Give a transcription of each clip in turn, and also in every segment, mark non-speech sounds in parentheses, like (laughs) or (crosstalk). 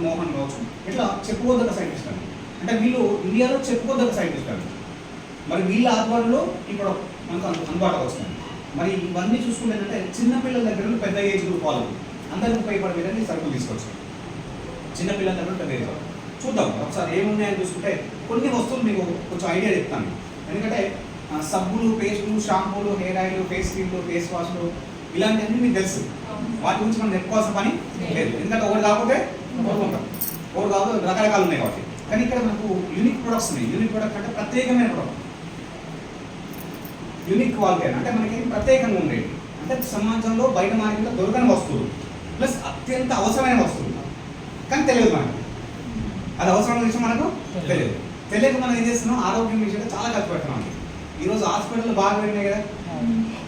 మోహన్ కావచ్చు ఇట్లా చెప్పుకోదగ్గ సైంటిస్ట్ అండి. అంటే వీళ్ళు ఇండియాలో చెప్పుకోదగ్గ సైంటిస్ట్ అండి. మరి వీళ్ళ ఆధ్వర్యంలో ఇప్పుడు మనకు అందు- అందుబాటులో వస్తుంది. మరి ఇవన్నీ చూసుకుంటే ఏంటంటే చిన్న పిల్లల దగ్గర నుండి పెద్ద ఏజ్ గ్రూప్ వాళ్ళు అందరికి ఉపయోగపడే విధంగా ఈ సరుకులు తీసుకొచ్చాం చిన్న పిల్లల దగ్గర పెద్ద ఏజ్ వాళ్ళు. చూద్దాం. ఒకసారి ఏమున్నాయని చూసుకుంటే కొన్ని వస్తువులు మీకు కొంచెం ఐడియా చెప్తాను. ఎందుకంటే సబ్బులు పేస్టులు షాంపూలు హెయిర్ ఆయిల్ ఫేస్ క్రీమ్లు ఫేస్ వాష్లు ఇలాంటివన్నీ మీకు తెలుసు. వాటి గురించి మనం చెప్పుకోవాల్సిన పని లేదు. ఎందుకంటే ఒకటి కాకపోతే కాకపోతే రకరకాలు ఉన్నాయి కాబట్టి. కానీ ఇక్కడ మనకు యూనిక్ ప్రొడక్ట్స్ ఉన్నాయి. యూనిక్ ప్రొడక్ట్ అంటే ప్రత్యేకమైన ప్రొడక్ట్ యూనిక్ క్వాలిటీ అంటే మనకి ప్రత్యేకంగా ఉండేది అంటే సమాజంలో బయట మార్కెట్లో దొరకని వస్తువులు. ప్లస్ అత్యంత అవసరమైన వస్తువులు. కానీ తెలియదు మనకి. అది అవసరం విషయం మనకు తెలియదు. తెలియక మనం ఏం చేస్తున్నాం? ఆరోగ్యం విషయంలో చాలా ఖర్చు పెడుతున్నాం ఈరోజు హాస్పిటల్ బాగా పెరిగినాయి కదా.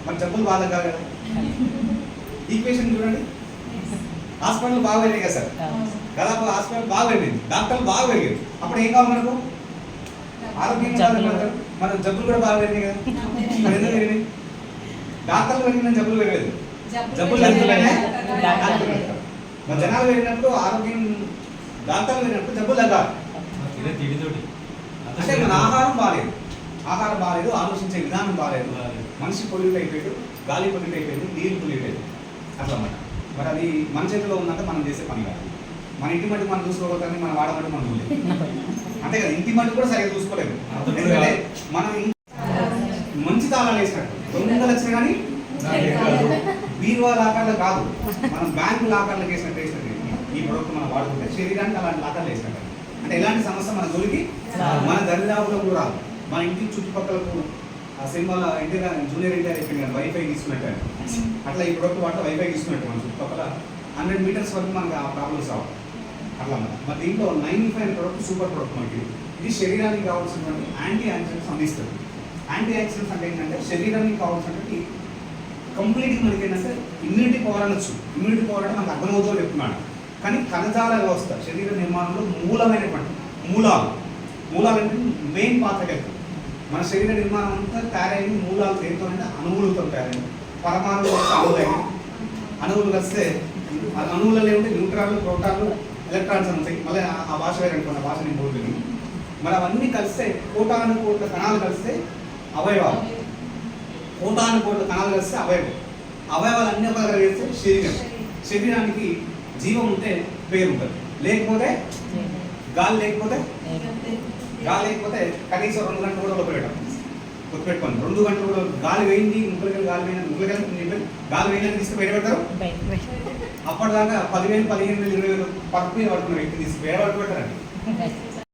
మరి జబ్బులు బాగా కాదు కదా. (laughs) ఈక్వేషన్ చూడండి. హాస్పిటల్ బాగా పెరిగాయి కదా సార్. దాదాపు హాస్పిటల్ బాగా పెరిగింది డాక్టర్లు బాగా పెరిగారు అప్పుడు ఏం కావాలి మనకు? ఆరోగ్యం మన జబ్బులు కూడా బాగా పెరిగాయి కదా. ఎందుకు పెరిగినాయి డాక్టర్లు పెరిగిన జబ్బులు పెరగలేదు. జబ్బులు. మరి జనాలు పెరిగినప్పుడు ఆరోగ్యం డాక్టర్లు పెరిగినప్పుడు జబ్బులు తగ్గాలి. అంటే మన ఆహారం బాగాలేదు ఆహారం బాగాలేదు ఆలోచించే విధానం బాగాలేదు మనిషి పొల్యూట్ అయిపోయాడు గాలి పొల్యూట్ అయిపోయింది నీరు పొల్యూట్ అయింది అట్లా అన్నమాట. మరి అది మన చేతిలో ఉందంటే మనం చేసే పని కాదు. మన ఇంటి మట్టి మనం చూసుకోగలుగుతాం మన వాడమట్టి మనం అంతే కదా ఇంటి మట్టి కూడా సరిగ్గా చూసుకోలేము. ఎందుకంటే మనం మంచి తాళాలు వేసినట్టు. దొంగలు వచ్చినా కానీ బీరువా లాకర్లు కాదు. మనం బ్యాంకు లాకర్లు వేసినట్టు వేసినట్టు ఈ ప్రొడక్ట్ మనం వాడుకుంటే శరీరానికి అలాంటి లాకర్లు వేసినట్టు. అంటే ఎలాంటి సమస్య మన జోలికి మన దరిదాపులో కూడా రాదు. మన ఇంటి చుట్టుపక్కలకు ఆ సినిమాలో ఎన్టీఆర్ జూనియర్ ఇంటర్ అయిపోయింది వైఫై తీసుకున్నట్టు అట్లా ఈ ప్రొడక్ట్ వాడితే వైఫై తీసుకున్నట్టు మన చుట్టుపక్కల. హండ్రెడ్ మీటర్స్ వరకు మనకు ఆ ప్రాబ్లమ్స్ రావు. అట్లా మరి దీంట్లో nine five product super product మనకి. ఇది శరీరానికి కావాల్సినటువంటి యాంటీ ఆక్సిడెంట్స్ అందిస్తుంది. యాంటీ ఆక్సిడెంట్స్ అంటే ఏంటంటే శరీరానికి కావాల్సినటువంటి కంప్లీట్గా మనకి ఏంటంటే ఇమ్యూనిటీ పవర్ అనొచ్చు. ఇమ్యూనిటీ పవర్ అంటే మనకు అర్థమవుతుందో చెప్తున్నాడు కానీ కణజాల వ్యవస్థ శరీర నిర్మాణంలో మూలమైనటువంటి మూలాలు. మూలాలు అంటే మెయిన్ పాత్ర వెళ్తాయి. మన శరీర నిర్మాణం అంతా తయారైన మూలాలు దేంతో అంటే అణువులతో తయారైన పరమాణువులు కలిసి అణువులైన. అణువులు ఆ అణువులలో ఏమిటి న్యూట్రాన్లు ప్రోటాన్లు ఎలక్ట్రాన్స్ ఉంటాయి మళ్ళీ ఆ- భాష వేరే అనుకున్న భాష నేను పోతుంది మరి అవన్నీ కలిస్తే కోటాను కోట్ల కణాలు కలిస్తే అవయవాలు. కోటాను కోట్ల కణాలు కలిస్తే అవయవం. అవయవాలు అన్ని ఒక దగ్గర చేస్తే శరీరం. శరీరానికి జీవం ఉంటే పేరు ఉంటుంది. లేకపోతే గాలి లేకపోతే గాలి లేకపోతే కనీసం రెండు గంటలు కూడా ఉపయోగం గుర్తుపెట్టుకోండి రెండు గంటలు కూడా గాలి వేయింది ముగ్గురు గాలి వేయిన ముగ్గురు గాలి వేయిన తీసుకు బయట పెడతారు అప్పటిదాకా పదివేలు పదిహేను వేలు ఇరవై వేలు మీద పడుతున్న వ్యక్తి తీసి వేరే పడుతూ పెట్టారండి